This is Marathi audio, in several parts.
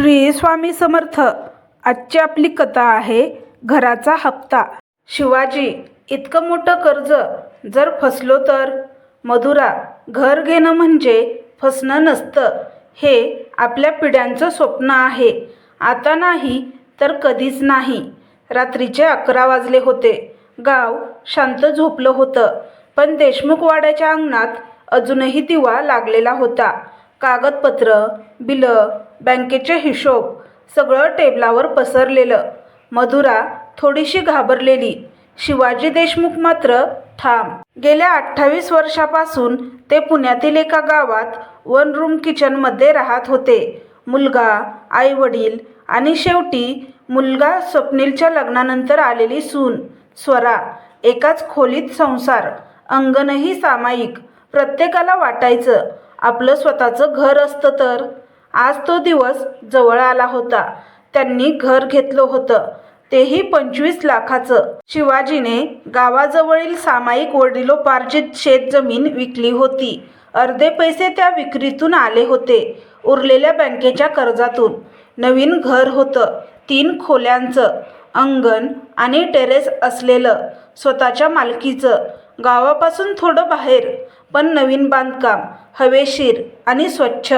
श्री स्वामी समर्थ. आजची आपली कथा आहे घराचा हप्ता. शिवाजी इतकं मोठं कर्ज जर फसलो तर? मधुरा घर घेणं म्हणजे फसणं नसतं. हे आपल्या पिढ्यांचं स्वप्न आहे. आता नाही तर कधीच नाही. रात्रीचे अकरा वाजले होते. गाव शांत झोपलं होतं. पण देशमुखवाड्याच्या अंगणात अजूनही दिवा लागलेला होता. कागदपत्रं बिलं बँकेचे हिशोब सगळं टेबलावर पसरलेलं. मधुरा थोडीशी घाबरलेली. शिवाजी देशमुख मात्र ठाम. गेल्या अठ्ठावीस वर्षापासून ते पुण्यातील एका गावात वन रूम किचनमध्ये राहत होते. मुलगा आईवडील आणि शेवटी मुलगा स्वप्नीलच्या लग्नानंतर आलेली सून स्वरा एकाच खोलीत संसार अंगणही सामायिक. प्रत्येकाला वाटायचं. आपलं स्वतःचं घर असतं तर. आज तो दिवस जवळ आला होता. त्यांनी घर घेतलं होतं. तेही पंचवीस लाखाचं. शिवाजीने गावाजवळील सामायिक वडिलोपार्जित शेतजमीन विकली होती. अर्धे पैसे त्या विक्रीतून आले होते उरलेल्या बँकेच्या कर्जातून. नवीन घर होतं तीन खोल्यांचं अंगण आणि टेरेस असलेलं स्वतःच्या मालकीचं. गावापासून थोडं बाहेर. पण नवीन बांधकाम हवेशीर आणि स्वच्छ.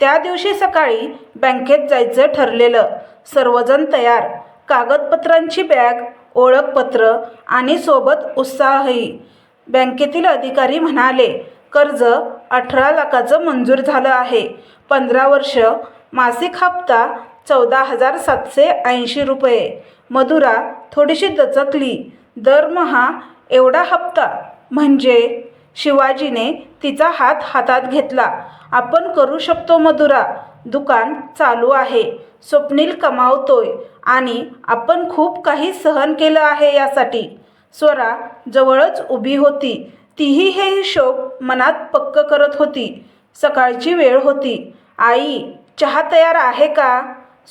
त्या दिवशी सकाळी बँकेत जायचं ठरलेलं. सर्वजण तयार. कागदपत्रांची बॅग ओळखपत्र आणि सोबत उत्साहही. बँकेतील अधिकारी म्हणाले कर्ज अठरा लाखाचं मंजूर झालं आहे. पंधरा वर्ष मासिक हप्ता चौदा हजार सातशे ऐंशी रुपये. मधुरा थोडीशी दचकली. दरमहा एवढा हप्ता. म्हणजे शिवाजीने तिचा हात हातात घेतला. आपण करू शकतो मधुरा दुकान चालू आहे स्वप्नील कमावतोय आणि आपण खूप काही सहन केलं आहे यासाठी. स्वरा जवळच उभी होती. तीही हे हिशोब मनात पक्क करत होती. सकाळची वेळ होती. आई चहा तयार आहे का?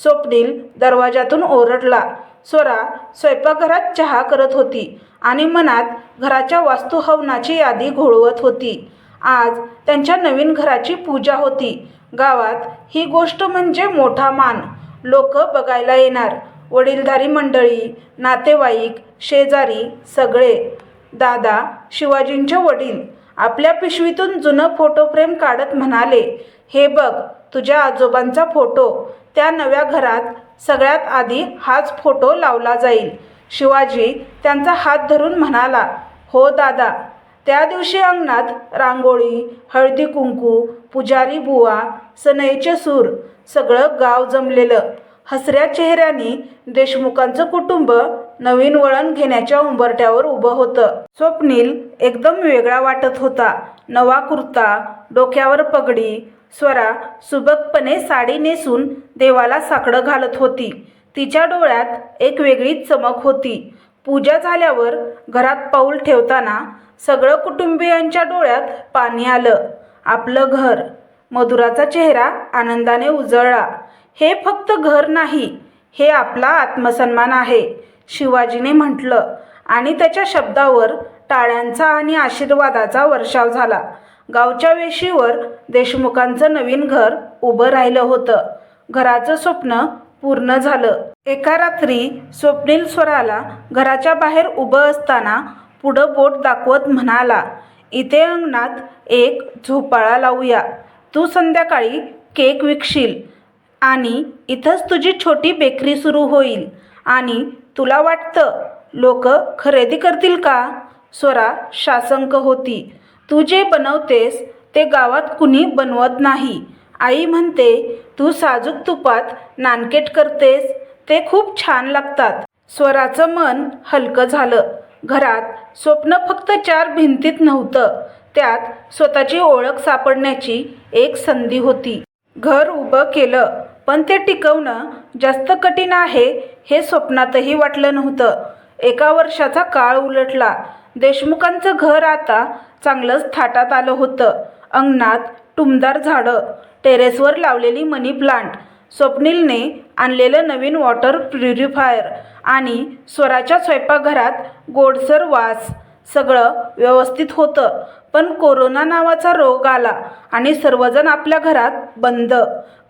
स्वप्नील दरवाजातून ओरडला. स्वरा स्वयंपाकघरात चहा करत होती. आणि मनात घराच्या वास्तुहवनाची यादी घोळवत होती. आज त्यांच्या नवीन घराची पूजा होती. गावात ही गोष्ट म्हणजे मोठा मान. लोक बघायला येणार. वडीलधारी मंडळी नातेवाईक शेजारी सगळे. दादा शिवाजींचे वडील आपल्या पिशवीतून जुनं फोटो फ्रेम काढत म्हणाले हे बघ तुझ्या आजोबांचा फोटो. त्या नव्या घरात सगळ्यात आधी हाच फोटो लावला जाईल. शिवाजी त्यांचा हात धरून म्हणाला हो दादा त्या दिवशी अंगणात रांगोळी हळदी कुंकू पुजारी बुवा सनईचे सूर सगळं गाव जमलेलं. हसऱ्या चेहऱ्याने देशमुखांचं कुटुंब नवीन वळण घेण्याच्या उंबरट्यावर उभं होतं. स्वप्नील एकदम वेगळा वाटत होता. नवा कुर्ता डोक्यावर पगडी स्वरा सुबकपणे साडी नेसून देवाला साकडं घालत होती. तिच्या डोळ्यात एक वेगळीच चमक होती. पूजा झाल्यावर घरात पाऊल ठेवताना सगळं कुटुंबियांच्या डोळ्यात पाणी आलं. आपलं घर. मधुराचा चेहरा आनंदाने उजळला. हे फक्त घर नाही हे आपला आत्मसन्मान आहे शिवाजीने म्हटलं. आणि त्याच्या शब्दावर टाळ्यांचा आणि आशीर्वादाचा वर्षाव झाला. गावच्या वेशीवर देशमुखांचं नवीन घर उभं राहिलं होतं. घराचं स्वप्न पूर्ण झालं. एका रात्री स्वप्नील स्वराला घराच्या बाहेर उभं असताना पुढं बोट दाखवत म्हणाला इथे अंगणात एक झोपाळा लावूया. तू संध्याकाळी केक विकशील आणि इथंच तुझी छोटी बेकरी सुरू होईल आणि तुला वाटतं लोक खरेदी करतील का? स्वरा शासंक होती. तू जे बनवतेस ते गावात कुणी बनवत नाही. आई म्हणते तू साजूक तुपात नानकेट करतेस ते खूप छान लागतात. स्वराचं मन हलकं झालं. घरात स्वप्न फक्त चार भिंतीत नव्हतं त्यात स्वतःची ओळख सापडण्याची एक संधी होती. घर उभं केलं पण ते टिकवणं जास्त कठीण आहे हे स्वप्नातही वाटलं नव्हतं. एका वर्षाचा काळ उलटला. देशमुखांचं घर आता चांगलंच थाटात आलं होतं. अंगणात टुमदार झाडं टेरेसवर लावलेली मनी प्लांट स्वप्नीलने आणलेलं नवीन वॉटर प्युरिफायर आणि स्वराच्या स्वयंपाकघरात गोडसर वास. सगळं व्यवस्थित होतं पण कोरोना नावाचा रोग आला आणि सर्वजण आपल्या घरात बंद.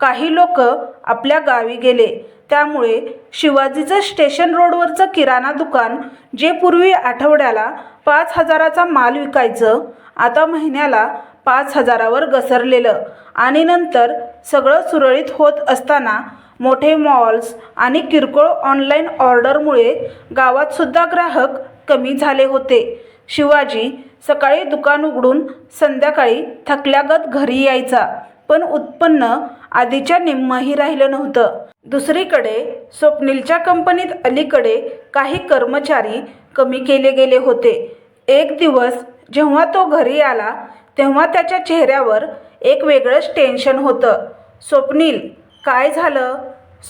काही लोक आपल्या गावी गेले. त्यामुळे शिवाजीचं स्टेशन रोडवरचं किराणा दुकान जे पूर्वी आठवड्याला पाच हजाराचा माल विकायचं आता महिन्याला पाच हजारावर घसरलेलं. आणि नंतर सगळं सुरळीत होत असताना मोठे मॉल्स आणि किरकोळ ऑनलाईन ऑर्डरमुळे गावातसुद्धा ग्राहक कमी झाले होते. शिवाजी सकाळी दुकान उघडून संध्याकाळी थकल्यागत घरी यायचा. पण उत्पन्न आधीच्या निम्मही राहिलं नव्हतं. दुसरीकडे स्वप्नीलच्या कंपनीत अलीकडे काही कर्मचारी कमी केले गेले होते. एक दिवस जेव्हा तो घरी आला तेव्हा त्याच्या चेहऱ्यावर एक वेगळंच टेन्शन होतं. स्वप्नील काय झालं?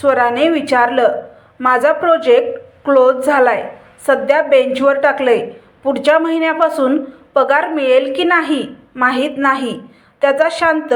स्वराने विचारलं. माझा प्रोजेक्ट क्लोज झालाय. सध्या बेंचवर टाकलंय. पुढच्या महिन्यापासून पगार मिळेल की नाही माहीत नाही. त्याचा शांत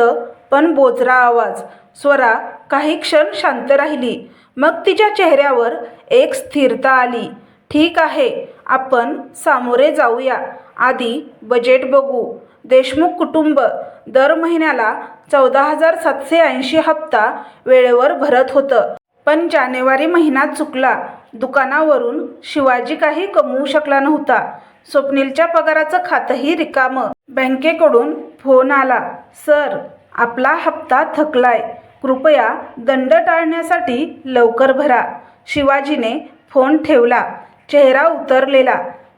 पण बोजरा आवाज. स्वरा काही क्षण शांत राहिली. मग तिच्या चेहऱ्यावर एक स्थिरता आली. ठीक आहे आपण सामोरे जाऊया. आधी बजेट बघू. देशमुख कुटुंब दर महिन्याला चौदा हजार सातशे ऐंशी हप्ता वेळेवर भरत होतं. पण जानेवारी महिना चुकला. दुकानावरून शिवाजी काही कमवू शकला नव्हता. स्वप्नीलच्या पगाराचं खातंही रिकामं. बँकेकडून फोन आला सर आपला हप्ता थकलाय. कृपया दंड टाळण्यासाठी लवकर भरा. शिवाजीने फोन ठेवला. चेहरा उतरलेला.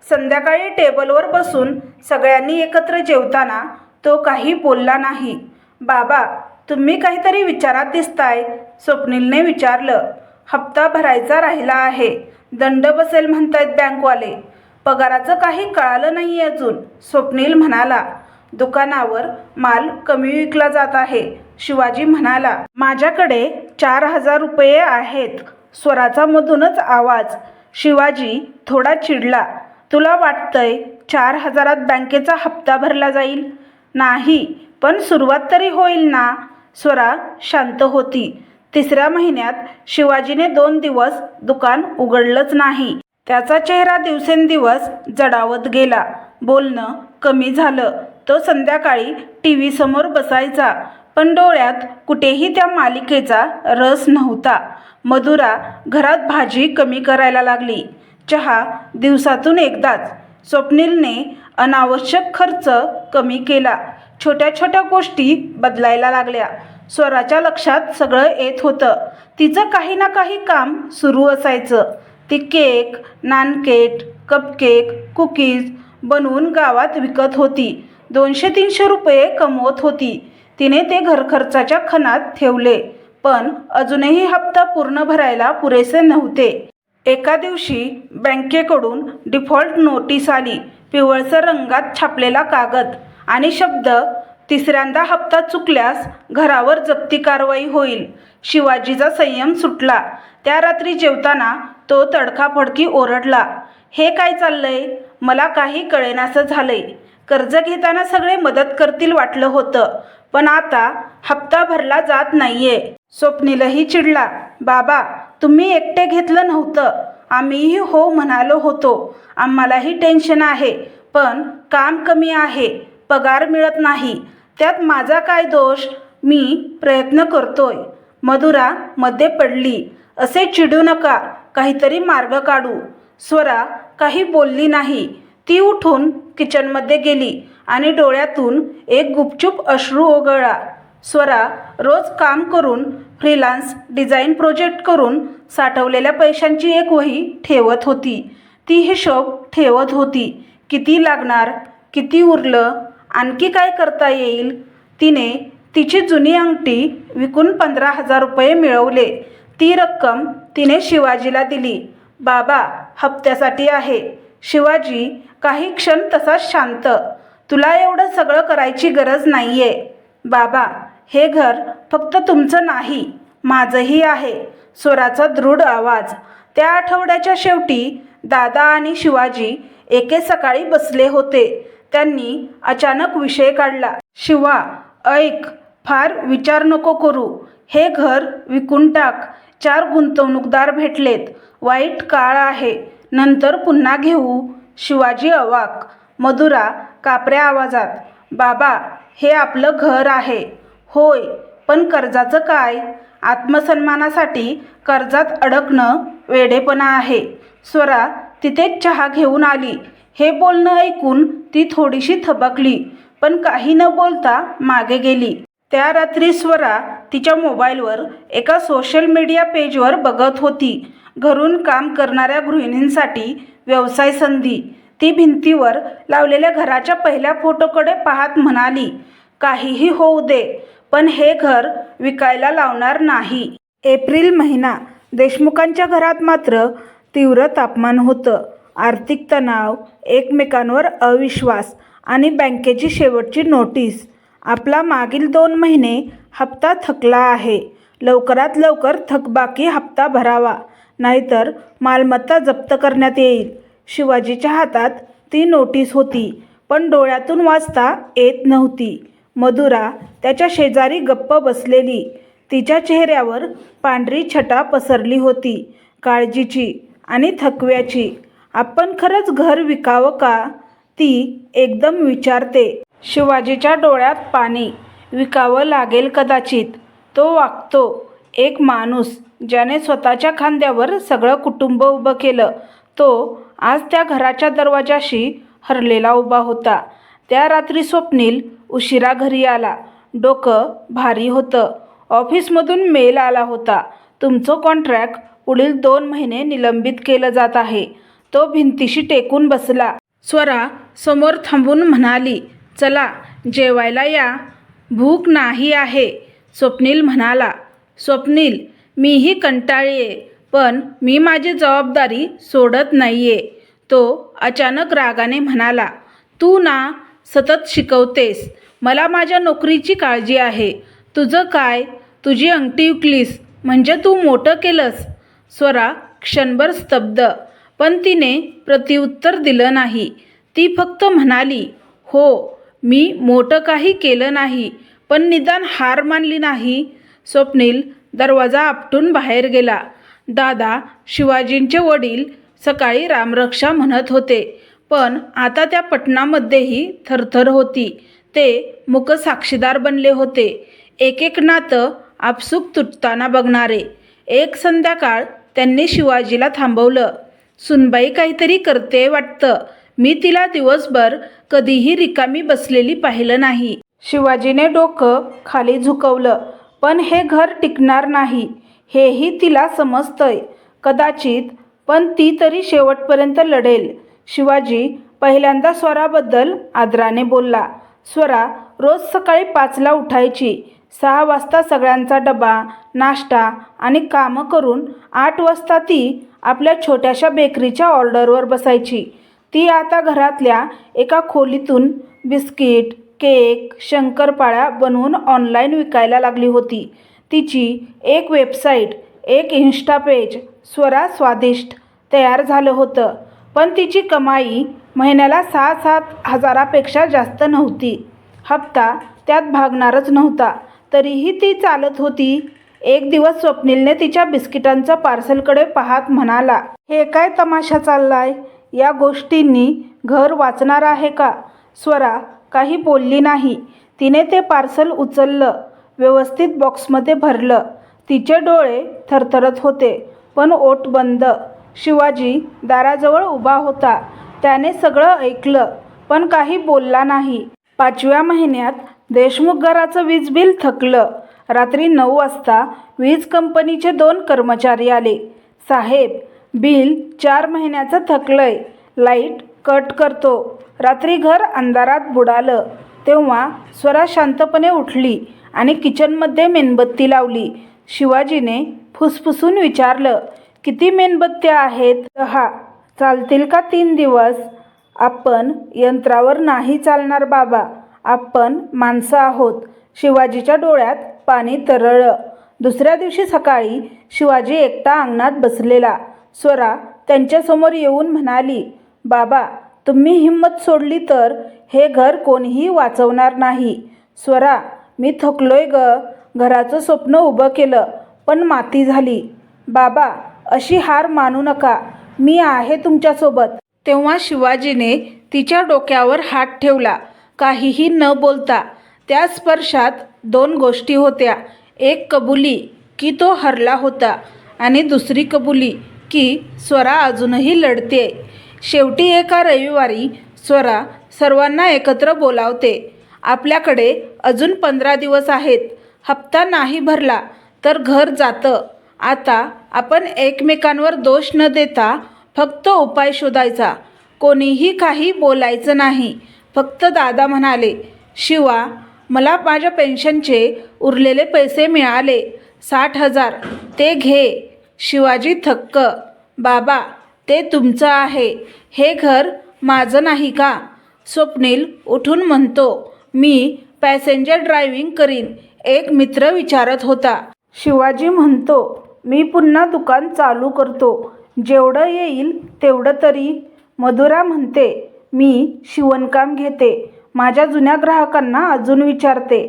संध्याकाळी टेबलवर बसून सगळ्यांनी एकत्र जेवताना तो काही बोलला नाही. बाबा तुम्ही काहीतरी विचारात दिसताय स्वप्नीलने विचारलं. हप्ता भरायचा राहिला आहे. दंड बसेल म्हणतायत बँकवाले. पगाराचं काही कळालं नाही अजून स्वप्नील म्हणाला. दुकानावर माल कमी विकला जात आहे शिवाजी म्हणाला. माझ्याकडे चार हजार रुपये आहेत. स्वराचा मधूनच आवाज. शिवाजी थोडा चिडला. तुला वाटतंय चार हजारात बँकेचा हप्ता भरला जाईल? नाही पण सुरुवात तरी होईल ना? स्वरा शांत होती. तिसऱ्या महिन्यात शिवाजीने दोन दिवस दुकान उघडलंच नाही. त्याचा चेहरा दिवसेंदिवस जडावत गेला. बोलणं कमी झालं. तो संध्याकाळी टी व्ही समोर बसायचा पण डोळ्यात कुठेही त्या मालिकेचा रस नव्हता. मधुरा घरात भाजी कमी करायला लागली. चहा दिवसातून एकदाच. स्वप्नीलने अनावश्यक खर्च कमी केला. छोट्या छोट्या गोष्टी बदलायला लागल्या. स्वराच्या लक्षात सगळं येत होतं. तिचं काही ना काही काम सुरू असायचं. ती केक नानकेट कपकेक कुकीज बनवून गावात विकत होती. दोनशे तीनशे रुपये कमवत होती. तिने ते घरखर्चाच्या खणात ठेवले. पण अजूनही हप्ता पूर्ण भरायला पुरेसे नव्हते. एका दिवशी बँकेकडून डिफॉल्ट नोटीस आली पिवळसर रंगात छापलेला कागद आणि शब्द तिसऱ्यांदा हप्ता चुकल्यास घरावर जप्ती कारवाई होईल. शिवाजीचा संयम सुटला. त्या रात्री जेवताना तो तडकाफडकी ओरडला हे काय चाललंय? मला काही कळेनासं झालंय. कर्ज घेताना सगळे मदत करतील वाटलं होतं पण आता हप्ता भरला जात नाहीये. स्वप्नीलही चिडला बाबा तुम्ही एकटे घेतलं नव्हतं. आम्हीही हो म्हणालो होतो. आम्हालाही टेन्शन आहे पण काम कमी आहे पगार मिळत नाही. त्यात माझा काय दोष? मी प्रयत्न करतोय. मधुरा मध्ये पडली. असे चिडू नका काहीतरी मार्ग काढू. स्वरा काही बोलली नाही. ती उठून किचनमध्ये गेली आणि डोळ्यातून एक गुपचूप अश्रू ओघळला. स्वरा रोज काम करून फ्रीलान्स डिझाईन प्रोजेक्ट करून साठवलेल्या पैशांची एक वही ठेवत होती. ती हिशोब ठेवत होती. किती लागणार किती उरलं आणखी काय करता येईल? तिने तिची जुनी अंगठी विकून पंधरा हजार रुपये मिळवले. ती रक्कम तिने शिवाजीला दिली. बाबा हप्त्यासाठी आहे. शिवाजी काही क्षण तसाच शांत. तुला एवढं सगळं करायची गरज नाही आहे बाबा हे घर फक्त तुमचं नाही माझंही आहे. स्वराचा दृढ आवाज. त्या आठवड्याच्या शेवटी दादा आणि शिवाजी एके सकाळी बसले होते. त्यांनी अचानक विषय काढला. शिवा ऐक फार विचार नको करू. हे घर विकून टाक. चार गुंतवणूकदार भेटलेत. वाईट काळ आहे. नंतर पुन्हा घेऊ. शिवाजी अवाक. मधुरा कापऱ्या आवाजात. बाबा हे आपलं घर आहे. होय पण कर्जाचं काय? आत्मसन्मानासाठी कर्जात अडकणं वेडेपणा आहे. स्वरा तिथेच चहा घेऊन आली. हे बोलणं ऐकून ती थोडीशी थबकली पण काही न बोलता मागे गेली. त्या रात्री स्वरा तिच्या मोबाईलवर एका सोशल मीडिया पेजवर बघत होती. घरून काम करणाऱ्या गृहिणींसाठी व्यवसाय संधी ती भिंतीवर लावलेल्या घराच्या पहिल्या फोटोकडे पाहत म्हणाली काहीही होऊ दे पण हे घर विकायला लावणार नाही. एप्रिल महिना. देशमुखांच्या घरात मात्र तीव्र तापमान होतं. आर्थिक तणाव एकमेकांवर अविश्वास आणि बँकेची शेवटची नोटीस. आपला मागील दोन महिने हप्ता थकला आहे. लवकरात लवकर थकबाकी हप्ता भरावा. नाहीतर मालमत्ता जप्त करण्यात येईल. शिवाजीच्या हातात ती नोटीस होती पण डोळ्यातून वाचता येत नव्हती. मधुरा त्याच्या शेजारी गप्प बसलेली. तिच्या चेहऱ्यावर पांढरी छटा पसरली होती काळजीची आणि थकव्याची. आपण खरंच घर विकावं का? ती एकदम विचारते. शिवाजीच्या डोळ्यात पाणी. विकावं लागेल कदाचित. तो वागतो. एक माणूस ज्याने स्वतःच्या खांद्यावर सगळं कुटुंब उभं केलं तो आज त्या घराच्या दरवाजाशी हरलेला उभा होता. त्या रात्री स्वप्नील उशिरा घरी आला. डोकं भारी होतं. ऑफिसमधून मेल आला होता. तुमचं कॉन्ट्रॅक्ट पुढील दोन महिने निलंबित केलं जात आहे. तो भिंतीशी टेकून बसला. स्वरा समोर थांबून म्हणाली चला जेवायला या. भूक नाही आहे. स्वप्नील म्हणाला स्वप्नील मीही कंटाळीये पण मी माझी जबाबदारी सोडत नाही आहे तो अचानक रागाने म्हणाला तू ना सतत शिकवतेस. मला माझ्या नोकरीची काळजी आहे. तुझं काय? तुझी अंगठी विकलीस म्हणजे तू मोठं केलंस. स्वरा क्षणभर स्तब्ध पण तिने प्रत्युत्तर दिलं नाही. ती फक्त म्हणाली हो मी मोठं काही केलं नाही पण निदान हार मानली नाही. स्वप्नील दरवाजा आपटून बाहेर गेला. दादा शिवाजींचे वडील सकाळी रामरक्षा म्हणत होते. पण आता त्या पटनामध्येही थरथर होती. ते मुकसाक्षीदार बनले होते. एक एक नातं आपसूक तुटताना बघणारे. एक संध्याकाळ त्यांनी शिवाजीला थांबवलं. सुनबाई काहीतरी करते वाटतं. मी तिला दिवसभर कधीही रिकामी बसलेली पाहिलं नाही. शिवाजीने डोकं खाली झुकवलं. पण हे घर टिकणार नाही. हेही तिला समजतंय. कदाचित पण ती तरी शेवटपर्यंत लढेल. शिवाजी पहिल्यांदा स्वराबद्दल आदराने बोलला. स्वरा रोज सकाळी पाचला उठायची. सहा वाजता सगळ्यांचा डबा नाश्ता आणि कामं करून आठ वाजता ती आपल्या छोट्याशा बेकरीच्या ऑर्डरवर बसायची. ती आता घरातल्या एका खोलीतून बिस्किट केक शंकरपाळ्या बनवून ऑनलाईन विकायला लागली होती. तिची एक वेबसाईट एक इन्स्टा पेज स्वरा स्वादिष्ट तयार झालं होतं. पण तिची कमाई महिन्याला सहा सात हजारापेक्षा जास्त नव्हती. हप्ता त्यात भागणारच नव्हता. तरीही ती चालत होती. एक दिवस स्वप्नीलने तिच्या बिस्किटांचं पार्सलकडे पाहत म्हणाला हे काय तमाशा चाललाय? या गोष्टींनी घर वाचणार आहे का? स्वरा काही बोलली नाही. तिने ते पार्सल उचललं. व्यवस्थित बॉक्समध्ये भरलं. तिचे डोळे थरथरत होते पण ओट बंद. शिवाजी दाराजवळ उभा होता. त्याने सगळं ऐकलं पण काही बोलला नाही. पाचव्या महिन्यात देशमुख घराचं वीज बिल थकलं. रात्री नऊ वाजता वीज कंपनीचे दोन कर्मचारी आले. साहेब बिल चार महिन्याचं थकलंय. लाइट कट करतो. रात्री घर अंधारात बुडालं. तेव्हा स्वरा शांतपणे उठली. आणि किचनमध्ये मेणबत्ती लावली. शिवाजीने फुसफुसून विचारलं किती मेणबत्त्या आहेत? दहा. चालतील का तीन दिवस? आपण यंत्रावर नाही चालणार बाबा. आपण माणसं आहोत. शिवाजीच्या डोळ्यात पाणी तरळलं. दुसऱ्या दिवशी सकाळी शिवाजी एकटा अंगणात बसलेला. स्वरा त्यांच्यासमोर येऊन म्हणाली बाबा तुम्ही हिंमत सोडली तर हे घर कोणीही वाचवणार नाही. स्वरा मी थकलोय ग. घराचं स्वप्न उभं केलं पण माती झाली. बाबा अशी हार मानू नका. मी आहे तुमच्यासोबत. तेव्हा शिवाजीने तिच्या डोक्यावर हात ठेवला. काहीही न बोलता त्या स्पर्शात दोन गोष्टी होत्या. एक कबुली की तो हरला होता आणि दुसरी कबुली की स्वरा अजूनही लढते शेवटी एका रविवारी स्वरा सर्वांना एकत्र बोलावते. आपल्याकडे अजून पंधरा दिवस आहेत. हप्ता नाही भरला तर घर जातं. आता आपण एकमेकांवर दोष न देता फक्त उपाय शोधायचा. कोणीही काही बोलायचं नाही. फक्त दादा म्हणाले शिवा मला माझ्या पेन्शनचे उरलेले पैसे मिळाले. साठ हजार. ते घे. शिवाजी थक्क बाबा ते तुमचं आहे. हे घर माझं नाही का? स्वप्नील उठून म्हणतो मी पॅसेंजर ड्रायव्हिंग करीन एक मित्र विचारत होता. शिवाजी म्हणतो मी पुन्हा दुकान चालू करतो. जेवढं येईल तेवढं तरी. मधुरा म्हणते मी शिवणकाम घेते. माझ्या जुन्या ग्राहकांना अजून विचारते.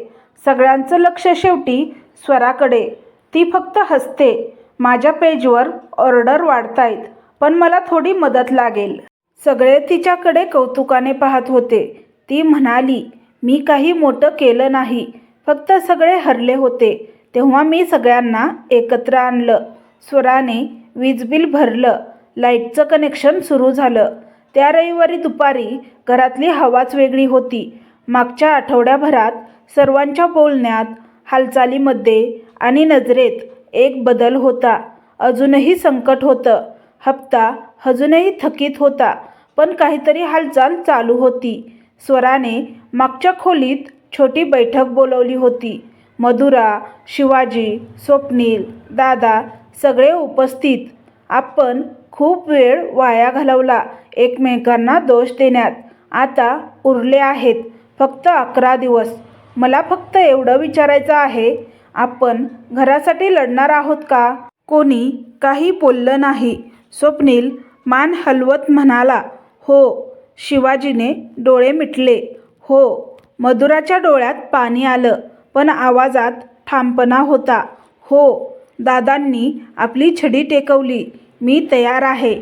सगळ्यांचं लक्ष शेवटी स्वराकडे. ती फक्त हसते. माझ्या पेजवर ऑर्डर वाढतायत पण मला थोडी मदत लागेल. सगळे तिच्याकडे कौतुकाने पाहत होते. ती म्हणाली मी काही मोठं केलं नाही. फक्त सगळे हरले होते. तेव्हा मी सगळ्यांना एकत्र आणलं. स्वराने वीज बिल भरलं. लाईटचं कनेक्शन सुरू झालं. त्या रविवारी दुपारी घरातली हवाच वेगळी होती. मागच्या आठवड्याभरात सर्वांच्या बोलण्यात हालचालीमध्ये आणि नजरेत एक बदल होता. अजूनही संकट होतं. हप्ता अजूनही थकीत होता. पण काहीतरी हालचाल चालू होती. स्वराने मागच्या खोलीत छोटी बैठक बोलवली होती. मधुरा शिवाजी स्वप्नील दादा सगळे उपस्थित. आपण खूप वेळ वाया घालवला एकमेकांना दोष देण्यात. आता उरले आहेत फक्त अकरा दिवस. मला फक्त एवढं विचारायचं आहे आपण घरासाठी लढणार आहोत का? कोणी काही बोललं नाही. स्वप्नील मान हलवत म्हणाला हो. शिवाजीने डोळे मिटले. हो मधुराच्या डोळ्यात पाणी आलं पण आवाजात ठामपणा होता. हो दादांनी आपली छडी टेकवली. मी तयार आहे.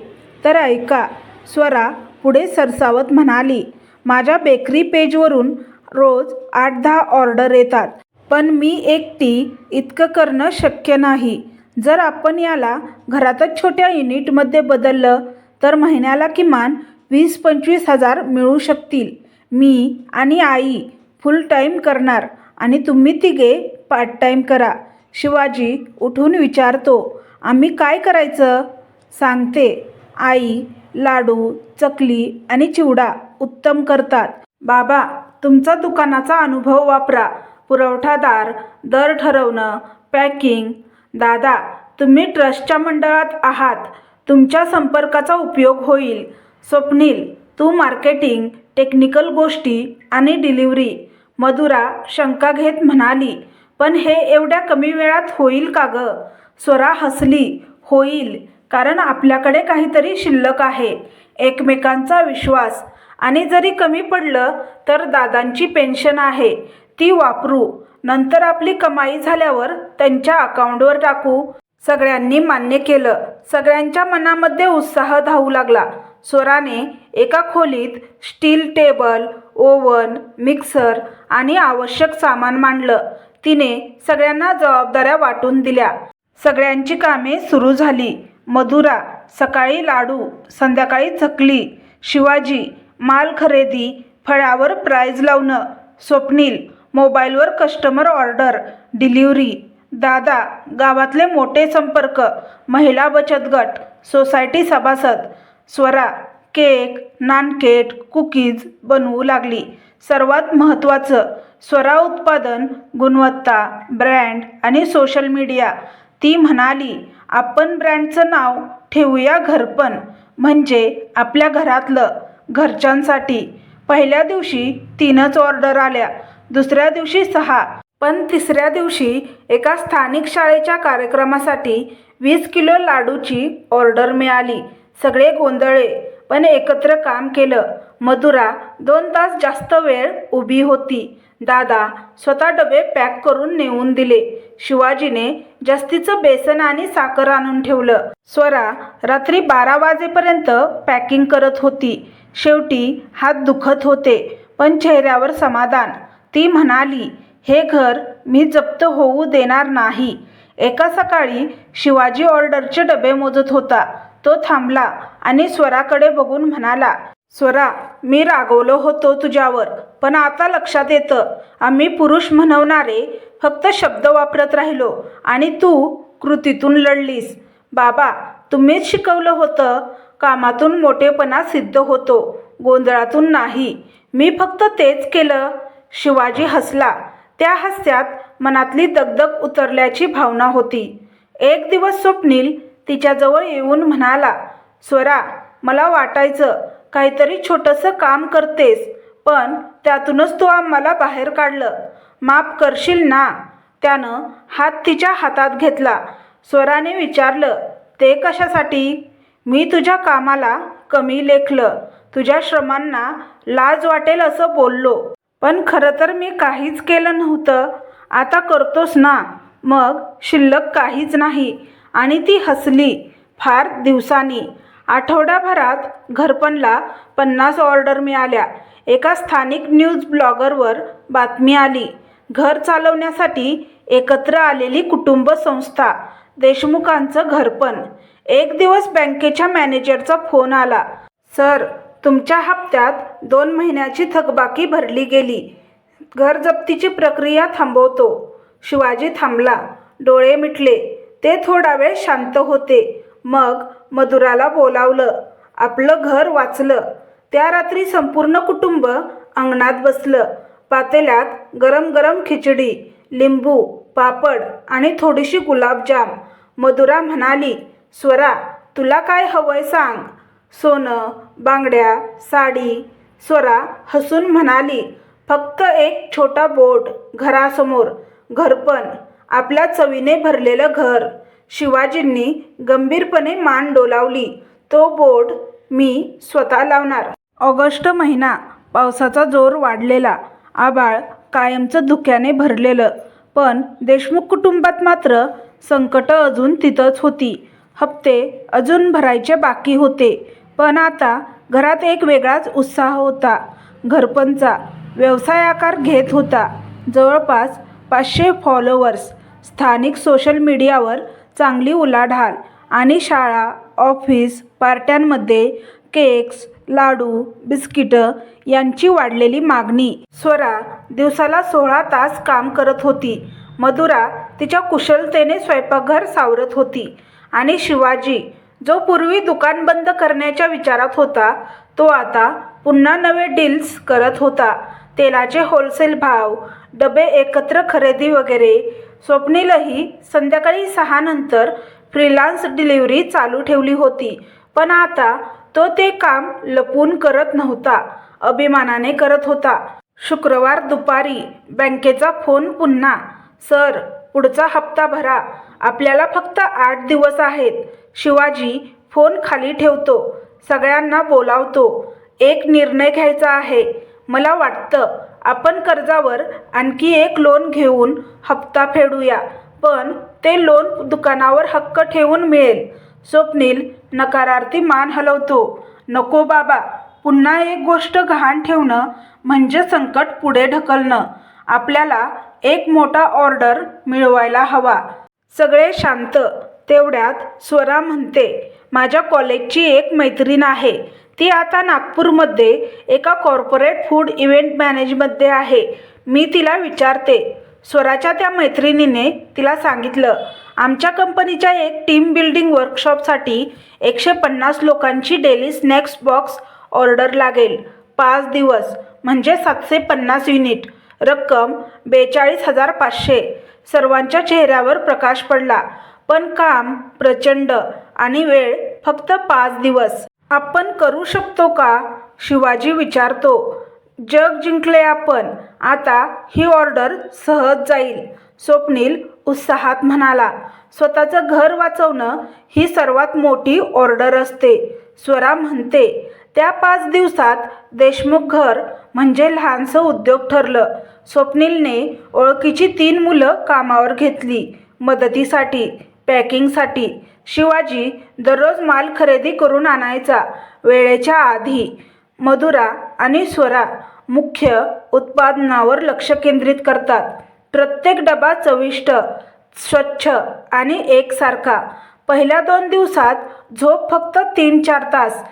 तर ऐका स्वरा पुढे सरसावत म्हणाली माझ्या बेकरी पेजवरून रोज आठ दहा ऑर्डर येतात पण मी एकटी इतकं करणं शक्य नाही. जर आपण याला घरातच छोट्या युनिटमध्ये बदललं तर महिन्याला किमान वीस पंचवीस हजार मिळू शकतील. मी आणि आई फुल टाईम करणार आणि तुम्ही तिघे पार्ट टाईम करा. शिवाजी उठून विचारतो आम्ही काय करायचं? सांगते. आई लाडू चकली आणि चिवडा उत्तम करतात. बाबा तुमचा दुकानाचा अनुभव वापरा. पुरवठादार दर ठरवणं पॅकिंग. दादा तुम्ही ट्रस्टच्या मंडळात आहात. तुमच्या संपर्काचा उपयोग होईल. स्वप्नील तू मार्केटिंग टेक्निकल गोष्टी आणि डिलिव्हरी. मधुरा शंका घेत म्हणाली पण हे एवढ्या कमी वेळात होईल का ग? स्वरा हसली होईल कारण आपल्याकडे काहीतरी शिल्लक आहे एकमेकांचा विश्वास. आणि जरी कमी पडलं तर दादांची पेन्शन आहे ती वापरू. नंतर आपली कमाई झाल्यावर त्यांच्या अकाउंटवर टाकू. सगळ्यांनी मान्य केलं. सगळ्यांच्या मनामध्ये उत्साह धावू लागला. स्वराने एका खोलीत स्टील टेबल ओव्हन मिक्सर आणि आवश्यक सामान मांडलं. तिने सगळ्यांना जबाबदाऱ्या वाटून दिल्या. सगळ्यांची कामे सुरू झाली. मधुरा सकाळी लाडू संध्याकाळी चकली शिवाजी माल खरेदी फळ्यावर प्राईज लावणं स्वप्नील मोबाईलवर कस्टमर ऑर्डर डिलिव्हरी दादा गावातले मोठे संपर्क महिला बचत गट सोसायटी सभासद स्वरा केक नानकेट कुकीज बनवू लागली. सर्वात महत्त्वाचं स्वरा उत्पादन गुणवत्ता ब्रँड आणि सोशल मीडिया. ती म्हणाली आपण ब्रँडचं नाव ठेवूया घरपण म्हणजे आपल्या घरातलं घरच्यांसाठी. पहिल्या दिवशी तीनच ऑर्डर आल्या दुसऱ्या दिवशी सहा. पण तिसऱ्या दिवशी एका स्थानिक शाळेच्या कार्यक्रमासाठी वीस किलो लाडूची ऑर्डर मिळाली. सगळे गोंधळे पण एकत्र काम केलं. मधुरा दोन तास जास्त वेळ उभी होती. दादा स्वतः डबे पॅक करून नेऊन दिले. शिवाजीने जास्तीचं बेसन आणि साखर आणून ठेवलं. स्वरा रात्री बारा वाजेपर्यंत पॅकिंग करत होती. शेवटी हात दुखत होते पण चेहऱ्यावर समाधान. ती म्हणाली हे घर मी जप्त होऊ देणार नाही. एका सकाळी शिवाजी ऑर्डरचे डबे मोजत होता. तो थांबला आणि स्वराकडे बघून म्हणाला स्वरा मी रागवलो होतो तुझ्यावर पण आता लक्षात येतं. आम्ही पुरुष म्हणवणारे फक्त शब्द वापरत राहिलो आणि तू कृतीतून लढलीस. बाबा तुम्हीच शिकवलं होतं कामातून मोठेपणा सिद्ध होतो गोंधळातून नाही. मी फक्त तेच केलं. शिवाजी हसला. त्या हास्यात मनातली दगदग उतरल्याची भावना होती. एक दिवस स्वप्नील तिच्याजवळ येऊन म्हणाला स्वरा मला वाटायचं काहीतरी छोटंसं काम करतेस पण त्यातूनच तू आम्हाला बाहेर काढलं. माफ करशील ना? त्यानं हात तिच्या हातात घेतला. स्वराने विचारलं ते कशासाठी? मी तुझ्या कामाला कमी लेखलं. तुझ्या श्रमांना लाज वाटेल असं बोललो. पण खरं तर मी काहीच केलं नव्हतं. आता करतोस ना? मग शिल्लक काहीच नाही. आणि ती हसली. फार दिवसांनी आठवड्याभरात घरपणला पन्नास ऑर्डर मिळाल्या. एका स्थानिक न्यूज ब्लॉगरवर बातमी आली. घर चालवण्यासाठी एकत्र आलेली कुटुंब संस्था देशमुखांचं घरपण. एक दिवस बँकेच्या मॅनेजरचा फोन आला. सर तुमच्या हप्त्यात दोन महिन्याची थकबाकी भरली गेली. घर जप्तीची प्रक्रिया थांबवतो. शिवाजी थांबला. डोळे मिटले. ते थोडा वेळ शांत होते. मग मधुराला बोलावलं. आपलं घर वाचलं. त्या रात्री संपूर्ण कुटुंब अंगणात बसलं. पातेल्यात गरम गरम खिचडी लिंबू पापड आणि थोडीशी गुलाबजाम. मधुरा म्हणाली स्वरा तुला काय हवंय सांग. सोनं बांगड्या साडी. स्वरा हसून म्हणाली फक्त एक छोटा बोट घरासमोर. घरपण. आपल्या चवीने भरलेलं घर. शिवाजींनी गंभीरपणे मान डोलावली. तो बोर्ड मी स्वतः लावणार. ऑगस्ट महिना. पावसाचा जोर वाढलेला. आबाळ कायमचं धुक्याने भरलेलं. पण देशमुख कुटुंबात मात्र संकटं अजून तिथंच होती. हप्ते अजून भरायचे बाकी होते. पण आता घरात एक वेगळाच उत्साह होता. घरपणचा व्यवसाय आकार घेत होता. जवळपास पाचशे फॉलोवर्स स्थानिक सोशल मीडियावर चांगली उलाढाल आणि शाळा ऑफिस पार्ट्यांमध्ये केक्स लाडू बिस्किटं यांची वाढलेली मागणी. स्वरा दिवसाला सोळा तास काम करत होती. मधुरा तिच्या कुशलतेने स्वयंपाकघर सावरत होती आणि शिवाजी जो पूर्वी दुकान बंद करण्याच्या विचारात होता तो आता पुन्हा नवे डील्स करत होता. तेलाचे होलसेल भाव डबे एकत्र खरेदी वगैरे स्वप्नीलही संध्याकाळी सहानंतर फ्रीलान्स डिलिव्हरी चालू ठेवली होती. पण आता तो ते काम लपून करत नव्हता. अभिमानाने करत होता. शुक्रवार दुपारी बँकेचा फोन पुन्हा सर पुढचा हप्ता भरा. आपल्याला फक्त आठ दिवस आहेत. शिवाजी फोन खाली ठेवतो. सगळ्यांना बोलावतो. एक निर्णय घ्यायचा आहे. मला वाटतं आपण कर्जावर आणखी एक लोन घेऊन हप्ता फेडूया पण ते लोन दुकानावर हक्क ठेवून मिळेल. स्वप्नील नकारार्थी मान हलवतो. नको बाबा पुन्हा एक गोष्ट गहाण ठेवणं म्हणजे संकट पुढे ढकलणं. आपल्याला एक मोठा ऑर्डर मिळवायला हवा. सगळे शांत तेवढ्यात स्वरा म्हणते माझ्या कॉलेजची एक मैत्रीण आहे. ती आता नागपूरमध्ये एका कॉर्पोरेट फूड इव्हेंट मॅनेजमध्ये आहे. मी तिला विचारते स्वराच्या त्या मैत्रिणीने तिला सांगितलं आमच्या कंपनीच्या एक टीम बिल्डिंग वर्कशॉपसाठी एकशे पन्नास लोकांची डेली स्नॅक्स बॉक्स ऑर्डर लागेल. पाच दिवस म्हणजे सातशे पन्नास युनिट रक्कम बेचाळीस हजार पाचशे. सर्वांच्या चेहऱ्यावर प्रकाश पडला. पण काम प्रचंड आणि वेळ फक्त पाच दिवस. आपण करू शकतो का? शिवाजी विचारतो. जग जिंकले आपण. आता ही ऑर्डर सहज जाईल. स्वप्नील उत्साहात म्हणाला. स्वतःचं घर वाचवणं ही सर्वात मोठी ऑर्डर असते. स्वरा म्हणते त्या पाच दिवसात देशमुख घर म्हणजे लहानसं उद्योग ठरलं. स्वप्नीलने ओळखीची तीन मुलं कामावर घेतली. मदतीसाठी पॅकिंगसाठी. शिवाजी दररोज माल खरेदी करून आणायचा. वेळेच्या आधी मधुरा आणि स्वरा मुख्य उत्पादनावर लक्ष केंद्रित करतात. प्रत्येक डबा चविष्ट स्वच्छ आणि एकसारखा. पहिल्या दोन दिवसात झोप फक्त तीन चार तास.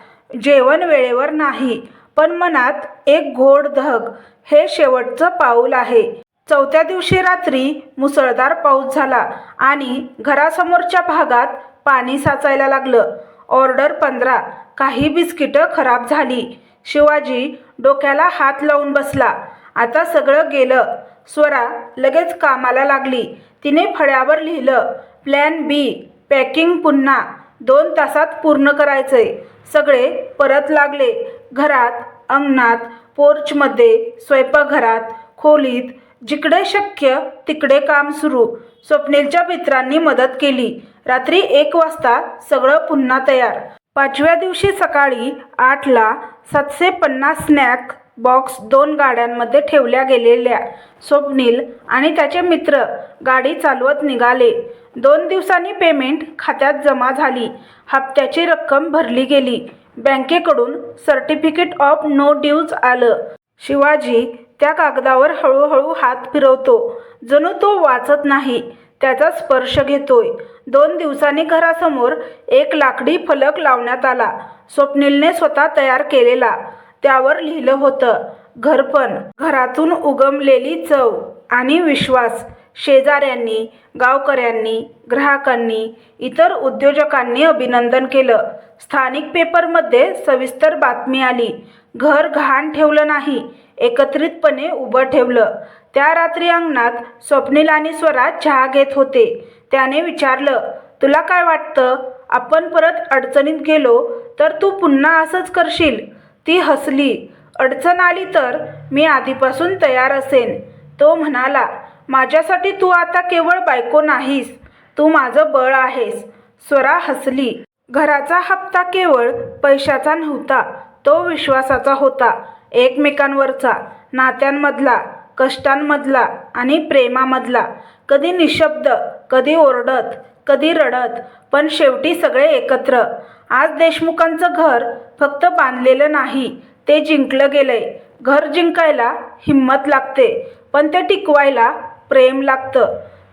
जेवण वेळेवर नाही पण मनात एक गोड धग हे शेवटचं पाऊल आहे. चौथ्या दिवशी रात्री मुसळधार पाऊस झाला आणि घरासमोरच्या भागात पाणी साचायला लागलं. ऑर्डर पंधरा. काही बिस्किटं खराब झाली. शिवाजी डोक्याला हात लावून बसला. आता सगळं गेलं. स्वरा लगेच कामाला लागली. तिने फळ्यावर लिहिलं प्लॅन बी. पॅकिंग पुन्हा. दोन तासात पूर्ण करायचंय. सगळे परत लागले. घरात अंगणात पोर्चमध्ये स्वयंपाकघरात खोलीत जिकडे शक्य तिकडे काम सुरू. स्वप्नीलच्या मित्रांनी मदत केली. रात्री एक वाजता सगळं पुन्हा तयार. पाचव्या दिवशी सकाळी आठला सातशे पन्नास स्नॅक बॉक्स दोन गाड्यांमध्ये ठेवल्या गेलेल्या. स्वप्नील आणि त्याचे मित्र गाडी चालवत निघाले. दोन दिवसांनी पेमेंट खात्यात जमा झाली. हप्त्याची रक्कम भरली गेली. बँकेकडून सर्टिफिकेट ऑफ नो ड्यूज आलं. शिवाजी त्या कागदावर हळूहळू हात फिरवतो. जणू तो वाचत नाही त्याचा स्पर्श घेतोय. दोन दिवसांनी घरासमोर एक लाकडी फलक लावण्यात आला. स्वप्नीलने स्वतः तयार केलेला. त्यावर लिहिलं होतं घरपण घरातून उगमलेली चव आणि विश्वास शेजाऱ्यांनी गावकऱ्यांनी ग्राहकांनी इतर उद्योजकांनी अभिनंदन केलं. स्थानिक पेपरमध्ये सविस्तर बातमी आली. घर घाण ठेवलं नाही. एकत्रितपणे उभं ठेवलं. त्या रात्री अंगणात स्वप्नील आणि स्वराज चहा घेत होते. त्याने विचारलं तुला काय वाटतं? आपण परत अडचणीत गेलो तर तू पुन्हा असंच करशील? ती हसली. अडचण आली तर मी आधीपासून तयार असेन. तो म्हणाला माझ्यासाठी तू आता केवळ बायको नाहीस. तू माझं बळ आहेस. स्वरा हसली. घराचा हप्ता केवळ पैशाचा नव्हता तो विश्वासाचा होता. एकमेकांवरचा नात्यांमधला कष्टांमधला आणि प्रेमामधला. कधी निशब्द कधी ओरडत कधी रडत पण शेवटी सगळे एकत्र. आज देशमुखांचं घर फक्त बांधलेलं नाही ते जिंकलं गेलंय. घर जिंकायला हिंमत लागते पण ते टिकवायला प्रेम लागतं.